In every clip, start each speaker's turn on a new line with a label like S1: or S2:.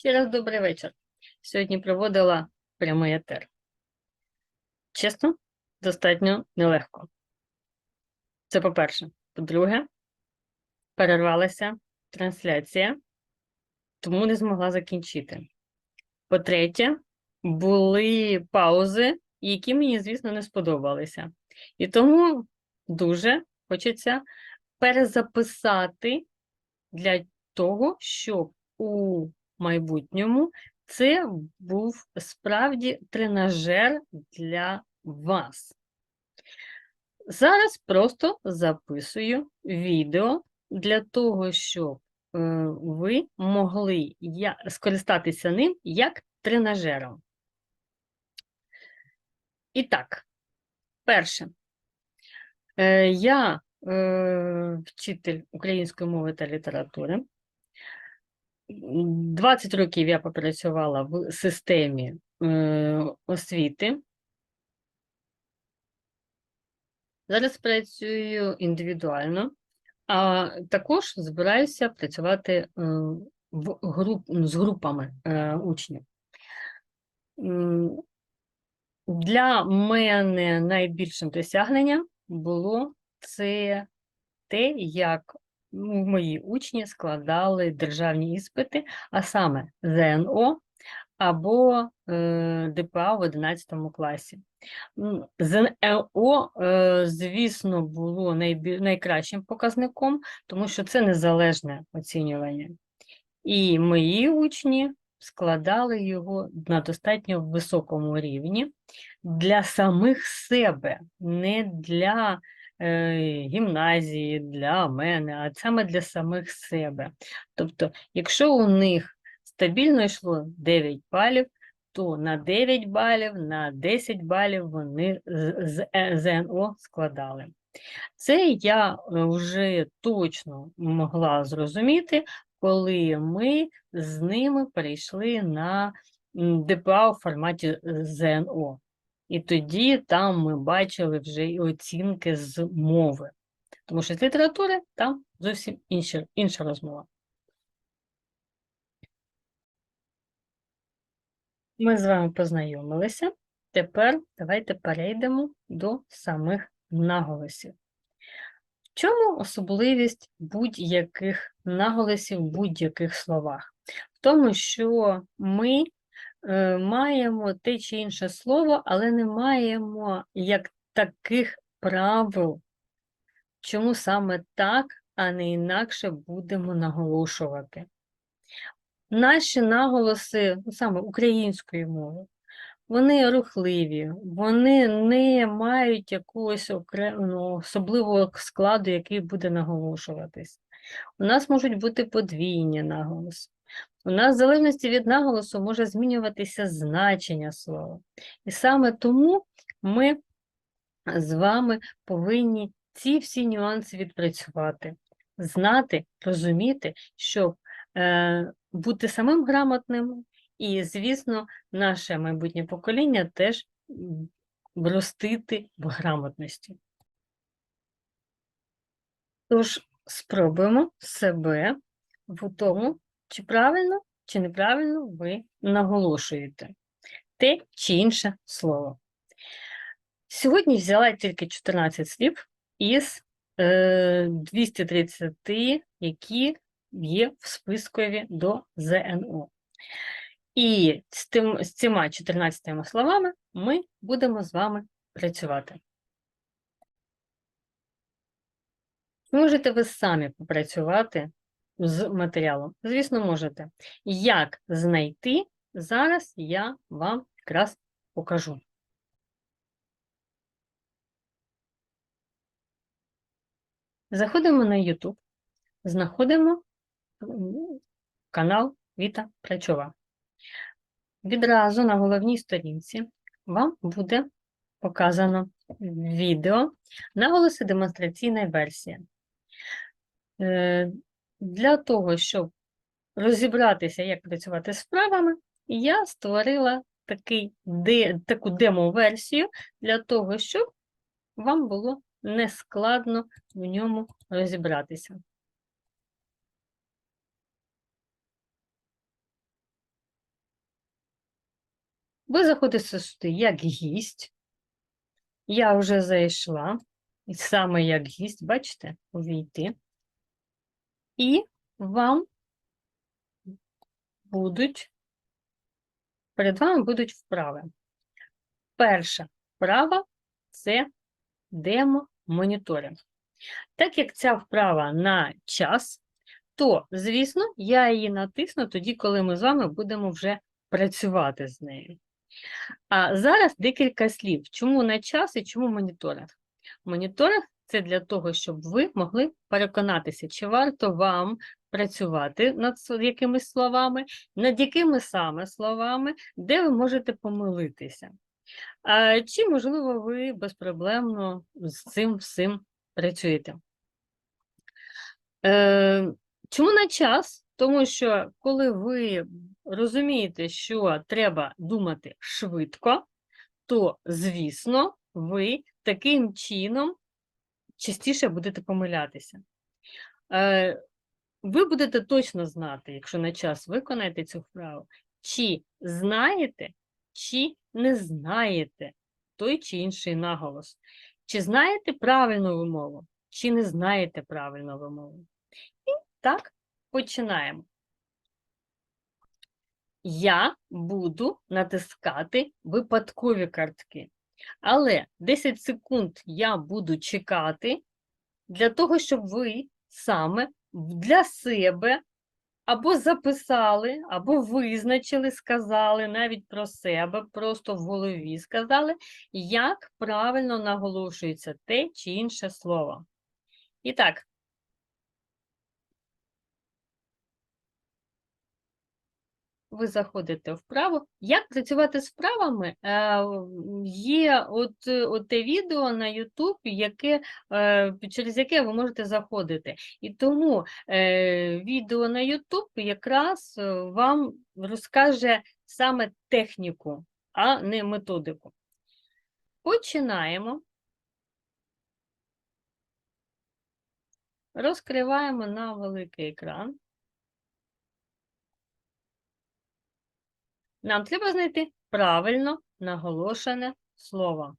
S1: Ще раз добрий вечір. Сьогодні проводила прямий етер. Чесно, достатньо нелегко. Це по-перше. По-друге, перервалася трансляція, тому не змогла закінчити. По-третє, були паузи, які мені, звісно, не сподобалися. І тому дуже хочеться перезаписати для того, щоб у майбутньому це був справді тренажер для вас. Зараз просто записую відео для того, щоб е, ви могли скористатися ним як тренажером. І так, перше, Е, я е, вчитель української мови та літератури. 20 років я попрацювала в системі е, освіти. Зараз працюю індивідуально, а також збираюся працювати е, в груп, з групами е, учнів. Для мене найбільшим досягненням було це те, як ну, мої учні складали державні іспити, а саме ЗНО або е, ДПА в 11 класі. ЗНО, е, звісно, було найкращим показником, тому що це незалежне оцінювання. І мої учні складали його на достатньо високому рівні для самих себе, не для гімназії, для мене, а саме для самих себе. Тобто, якщо у них стабільно йшло 9 балів, то на 9 балів, на 10 балів вони з з- е, ЗНО складали. Це я е, вже точно могла зрозуміти, коли ми з ними перейшли на ДПА у форматі е, ЗНО. І тоді там ми бачили вже і оцінки з мови. Тому що з літератури там зовсім інша, інша розмова. Ми з вами познайомилися. Тепер давайте перейдемо до самих наголосів. В чому особливість будь-яких наголосів в будь-яких словах? В тому, що ми маємо те чи інше слово, але не маємо як таких правил, чому саме так, а не інакше будемо наголошувати. Наші наголоси, ну, саме української мови, вони рухливі, вони не мають якогось окремого особливого складу, який буде наголошуватись. У нас можуть бути подвійні наголоси. У нас, в залежності від наголосу, може змінюватися значення слова. І саме тому ми з вами повинні ці всі нюанси відпрацювати, знати, розуміти, щоб е, бути самим грамотним, і, звісно, наше майбутнє покоління теж ростити в грамотності. Тож спробуємо себе в тому, чи правильно, чи неправильно ви наголошуєте те чи інше слово. Сьогодні взяла тільки 14 слів із е, 230, які є в спискові до ЗНО. І з, тим, з цими 14 словами ми будемо з вами працювати. Можете ви самі попрацювати з матеріалом? Звісно, можете. Як знайти, зараз я вам якраз покажу. Заходимо на YouTube, знаходимо канал Віта Прачова. Відразу на головній сторінці вам буде показано відео наголоси демонстраційна версія. Для того, щоб розібратися, як працювати з вправами, я створила такий, де, таку демо-версію для того, щоб вам було нескладно в ньому розібратися. Ви заходите сюди як гість. Я вже зайшла, і саме як гість, бачите, увійти. І вам будуть, перед вами будуть вправи. Перша вправа це демо-моніторинг. Так як ця вправа на час, то, звісно, я її натисну тоді, коли ми з вами будемо вже працювати з нею. А зараз декілька слів. Чому на час і чому моніторинг? Моніторинг це для того, щоб ви могли переконатися, чи варто вам працювати над якимись словами, над якими саме словами, де ви можете помилитися. Чи, можливо, ви безпроблемно з цим всім працюєте? Е, чому на час? Тому що коли ви розумієте, що треба думати швидко, то, звісно, ви таким чином частіше будете помилятися. Е, ви будете точно знати, якщо на час виконаєте цю вправу, чи знаєте, чи не знаєте той чи інший наголос. Чи знаєте правильну вимову, чи не знаєте правильну вимову. І так, починаємо. Я буду натискати випадкові картки. Але 10 секунд я буду чекати для того, щоб ви саме для себе або записали, або визначили, сказали навіть про себе, просто в голові сказали, як правильно наголошується те чи інше слово. І так, ви заходите вправо. Як працювати з вправами? Е, Є от, от те відео на YouTube, яке, е, через яке ви можете заходити. І тому е, відео на YouTube якраз вам розкаже саме техніку, а не методику. Починаємо. Розкриваємо на великий екран. Нам треба знайти правильно наголошене слово.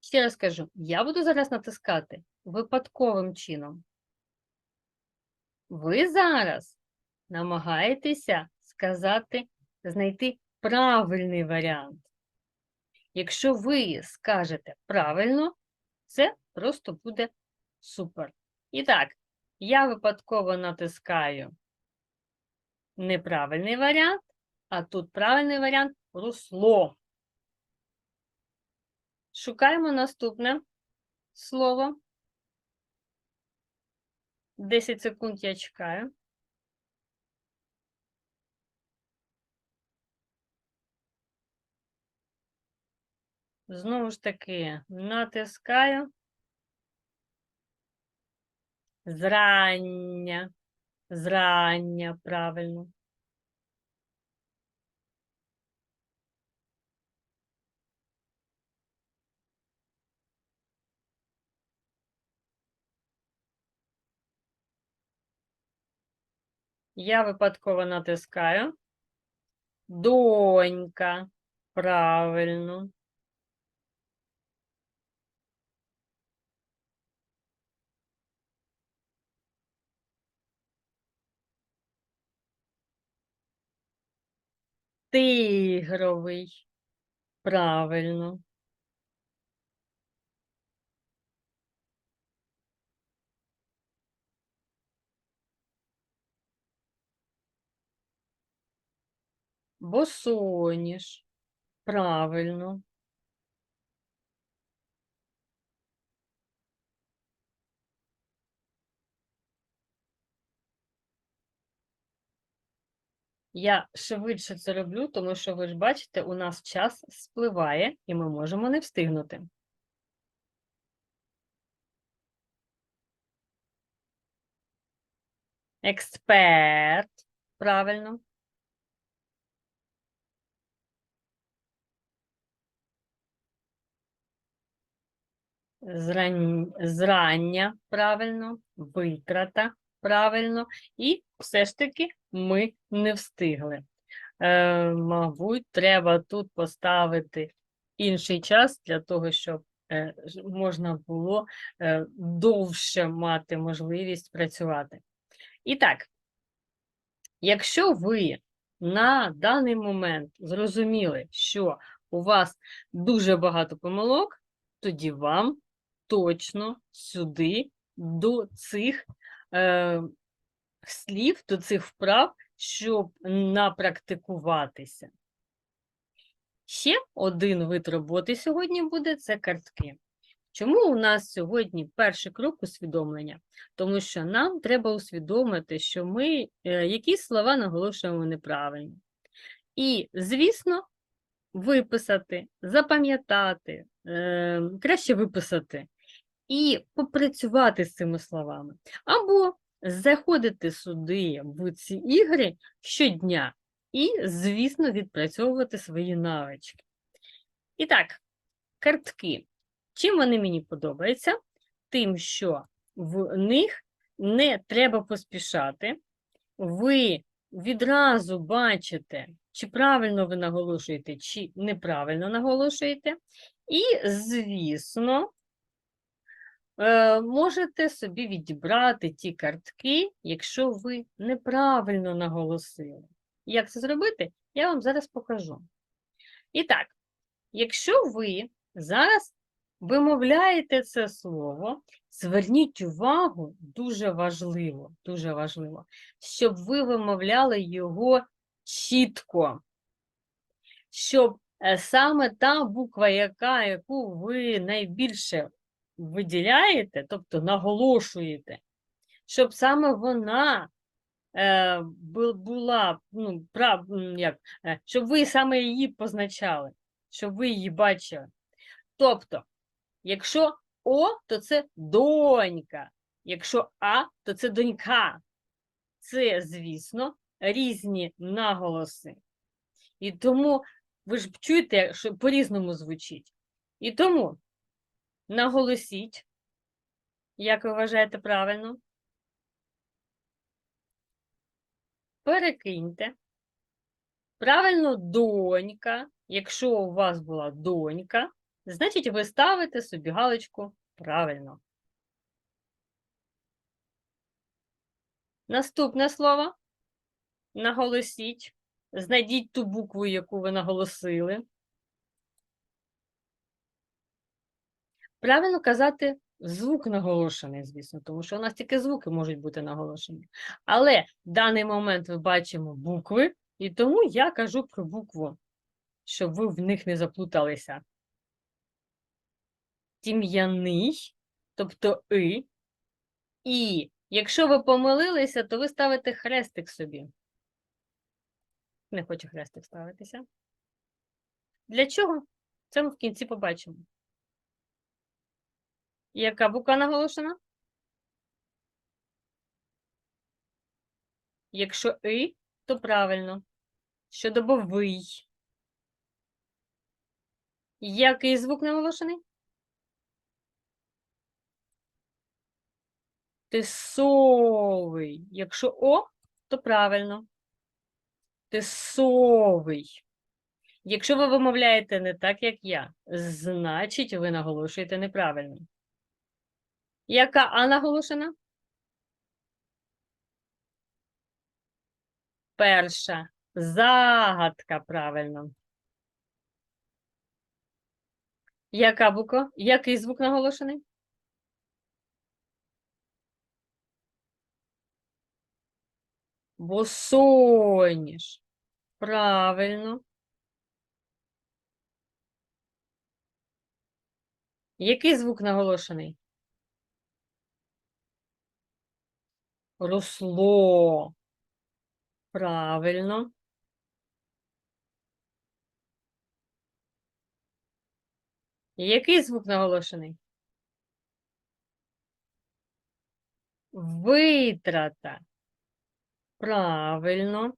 S1: Ще раз кажу, я буду зараз натискати випадковим чином. Ви зараз намагаєтеся сказати, знайти правильний варіант. Якщо ви скажете правильно, це просто буде супер. І так, я випадково натискаю неправильний варіант, а тут правильний варіант русло. Шукаємо наступне слово. 10 секунд я чекаю. Знову ж таки, натискаю. Зрання. Зрання, правильно. Я випадково натискаю. Донька. Правильно. Тигровий. Правильно. Босоніж. Правильно. Я швидше це роблю, тому що ви ж бачите, у нас час спливає, і ми можемо не встигнути. Експерт. Правильно. Зрання правильно, витрата правильно, і все ж таки ми не встигли. Е, мабуть, треба тут поставити інший час для того, щоб е, можна було е, довше мати можливість працювати. І так, якщо ви на даний момент зрозуміли, що у вас дуже багато помилок, тоді вам точно сюди до цих е, слів, до цих вправ, щоб напрактикуватися. Ще один вид роботи сьогодні буде це картки. Чому у нас сьогодні перший крок усвідомлення? Тому що нам треба усвідомити, що ми е, якісь слова наголошуємо неправильно. І, звісно, виписати, запам'ятати, е, краще виписати і попрацювати з цими словами. Або заходити сюди в ці ігри щодня і, звісно, відпрацьовувати свої навички. І так, картки. Чим вони мені подобаються? Тим, що в них не треба поспішати, ви відразу бачите, чи правильно ви наголошуєте, чи неправильно наголошуєте. І, звісно, можете собі відібрати ті картки, якщо ви неправильно наголосили. Як це зробити, я вам зараз покажу. І так, якщо ви зараз вимовляєте це слово, зверніть увагу, дуже важливо, дуже важливо, щоб ви вимовляли його чітко, щоб е, саме та буква, яка, яку ви найбільше виділяєте, тобто наголошуєте, щоб саме вона е, була, ну, прав, як, е, щоб ви саме її позначали, щоб ви її бачили. Тобто, якщо О, то це донька, якщо А, то це донька. Це, звісно, різні наголоси. І тому ви ж чуєте, що по-різному звучить. І тому наголосіть, як ви вважаєте правильно. Перекиньте. Правильно, донька. Якщо у вас була донька, значить ви ставите собі галочку правильно. Наступне слово. Наголосіть. Знайдіть ту букву, яку ви наголосили. Правильно казати звук наголошений, звісно, тому що у нас тільки звуки можуть бути наголошені. Але в даний момент ми бачимо букви, і тому я кажу про букву, щоб ви в них не заплуталися. Тім'яний, тобто и. І якщо ви помилилися, то ви ставите хрестик собі. Не хочу хрестик ставитися. Для чого? Це ми в кінці побачимо. Яка буква наголошена? Якщо и, то правильно. Щодобовий. Який звук наголошений? Тисовий. Якщо О, то правильно. Тисовий. Якщо ви вимовляєте не так, як я, значить ви наголошуєте неправильно. Яка А наголошена? Перша. Загадка, правильно. Яка буква? Який звук наголошений? Босоніж. Правильно. Який звук наголошений? Росло. Правильно. Який звук наголошений? Витрата. Правильно.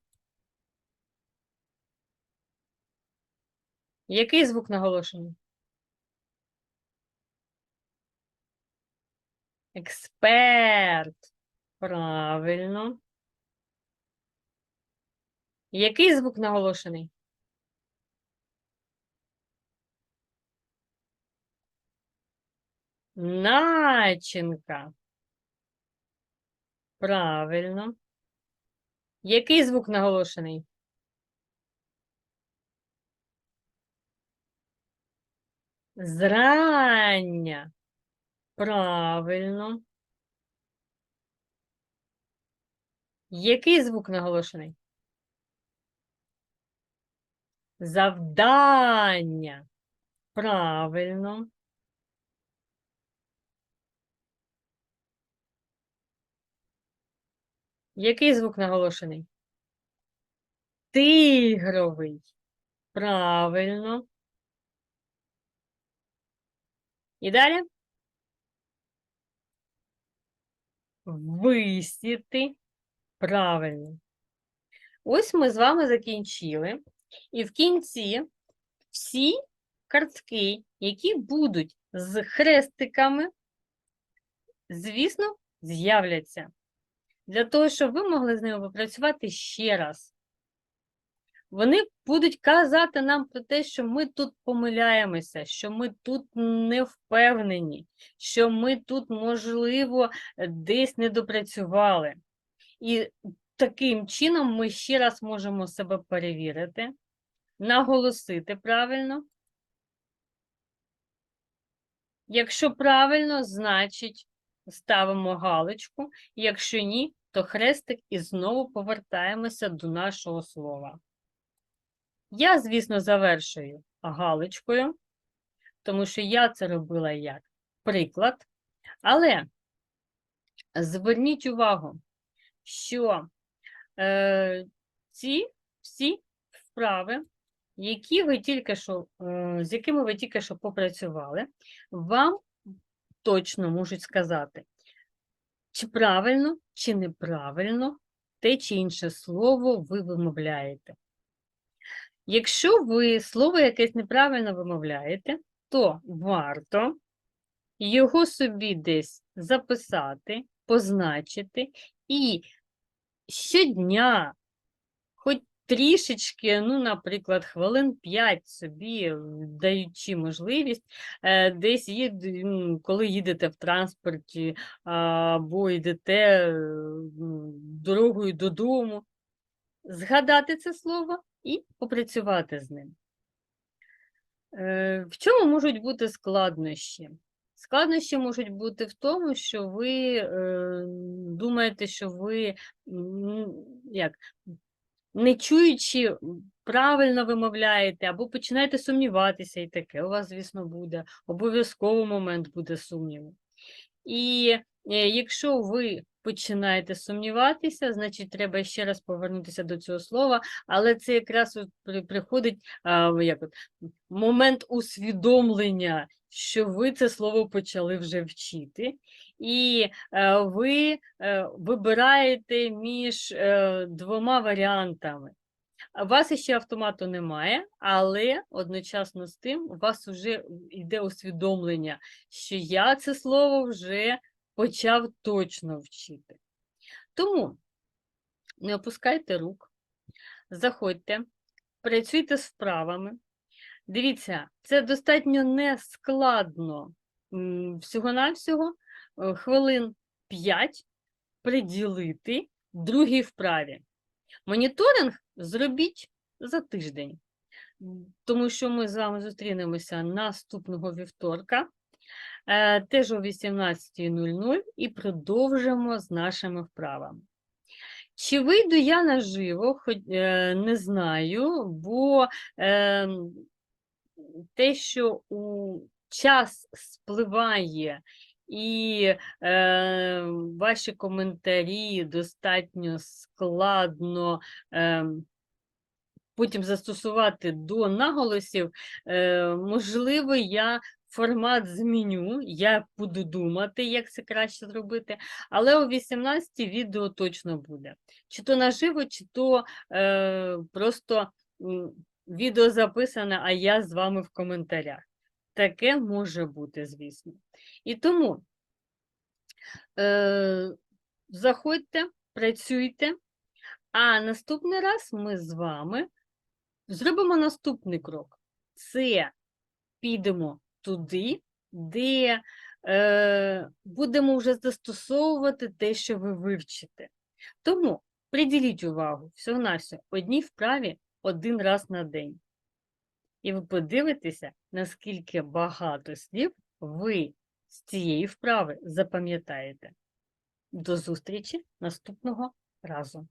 S1: Який звук наголошений? Експерт. Правильно. Який звук наголошений? Начинка. Правильно. Який звук наголошений? Зрання. Правильно. Який звук наголошений? Завдання. Правильно. Який звук наголошений? Тигровий. Правильно. І далі? Висіти. Правильно. Ось ми з вами закінчили. І в кінці всі картки, які будуть з хрестиками, звісно, з'являться. Для того, щоб ви могли з ними попрацювати ще раз. Вони будуть казати нам про те, що ми тут помиляємося, що ми тут не впевнені, що ми тут, можливо, десь не допрацювали. І таким чином ми ще раз можемо себе перевірити, наголосити правильно. Якщо правильно, значить ставимо галочку, якщо ні, то хрестик і знову повертаємося до нашого слова. Я, звісно, завершую галочкою, тому що я це робила як приклад. Але зверніть увагу, що е, ці всі вправи, які ви тільки що, е, з якими ви тільки що попрацювали, вам точно можуть сказати, чи правильно, чи неправильно те чи інше слово ви вимовляєте. Якщо ви слово якесь неправильно вимовляєте, то варто його собі десь записати, позначити і щодня, хоч трішечки, ну, наприклад, хвилин 5 собі, даючи можливість, е, десь їд, коли їдете в транспорті або йдете е, дорогою додому, згадати це слово і попрацювати з ним. Е, в чому можуть бути складнощі? Складнощі можуть бути в тому, що ви е, думаєте, що ви як, не чуючи, правильно вимовляєте, або починаєте сумніватися, і таке у вас, звісно, буде. Обов'язково момент буде сумніву. І е, якщо ви починаєте сумніватися, значить, треба ще раз повернутися до цього слова, але це якраз от приходить а, як от, момент усвідомлення, що ви це слово почали вже вчити, і е, ви е, вибираєте між е, двома варіантами. У вас ще автомату немає, але одночасно з тим у вас вже йде усвідомлення, що я це слово вже почав точно вчити. Тому не опускайте рук, заходьте, працюйте з вправами. Дивіться, це достатньо нескладно. Всього-навсього е, хвилин 5 приділити другій вправі. Моніторинг зробіть за тиждень, тому що ми з вами зустрінемося наступного вівторка. Е, теж о 18.00 і продовжимо з нашими вправами. Чи вийду я наживо, е, не знаю, бо е, те, що у час спливає і е, ваші коментарі достатньо складно е, потім застосувати до наголосів, е, можливо, я формат зміню, я буду думати, як це краще зробити, але о 18 відео точно буде. Чи то наживо, чи то е, просто відео записане, а я з вами в коментарях. Таке може бути, звісно. І тому Е, заходьте, працюйте, а наступний раз ми з вами зробимо наступний крок. Це підемо туди, де е, будемо вже застосовувати те, що ви вивчите. Тому приділіть увагу всього на все одній вправі один раз на день. І ви подивитеся, наскільки багато слів ви з цієї вправи запам'ятаєте. До зустрічі наступного разу.